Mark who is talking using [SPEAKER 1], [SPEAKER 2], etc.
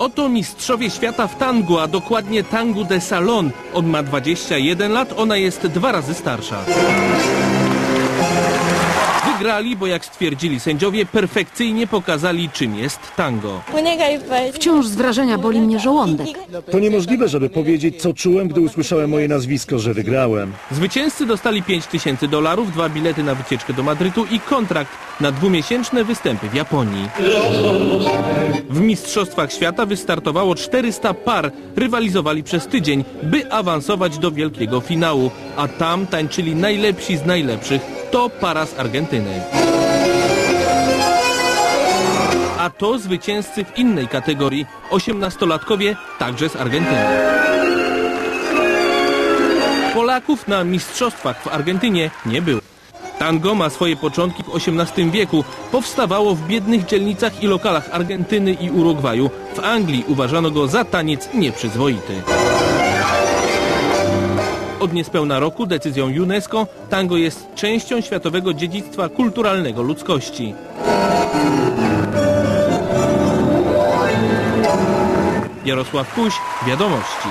[SPEAKER 1] Oto mistrzowie świata w tango, a dokładnie tangu de salon. On ma 21 lat, ona jest dwa razy starsza. Wygrali, bo jak stwierdzili sędziowie, perfekcyjnie pokazali, czym jest tango.
[SPEAKER 2] Wciąż z wrażenia boli mnie żołądek.
[SPEAKER 3] To niemożliwe, żeby powiedzieć, co czułem, gdy usłyszałem moje nazwisko, że wygrałem.
[SPEAKER 1] Zwycięzcy dostali 5 tysięcy dolarów, dwa bilety na wycieczkę do Madrytu i kontrakt na dwumiesięczne występy w Japonii. W Mistrzostwach Świata wystartowało 400 par, rywalizowali przez tydzień, by awansować do wielkiego finału, a tam tańczyli najlepsi z najlepszych, to para z Argentyny. A to zwycięzcy w innej kategorii, 18-latkowie także z Argentyny. Polaków na mistrzostwach w Argentynie nie było. Tango ma swoje początki w XVIII wieku. Powstawało w biednych dzielnicach i lokalach Argentyny i Urugwaju. W Anglii uważano go za taniec nieprzyzwoity. Od niespełna roku decyzją UNESCO tango jest częścią światowego dziedzictwa kulturalnego ludzkości. Jarosław Kuś, Wiadomości.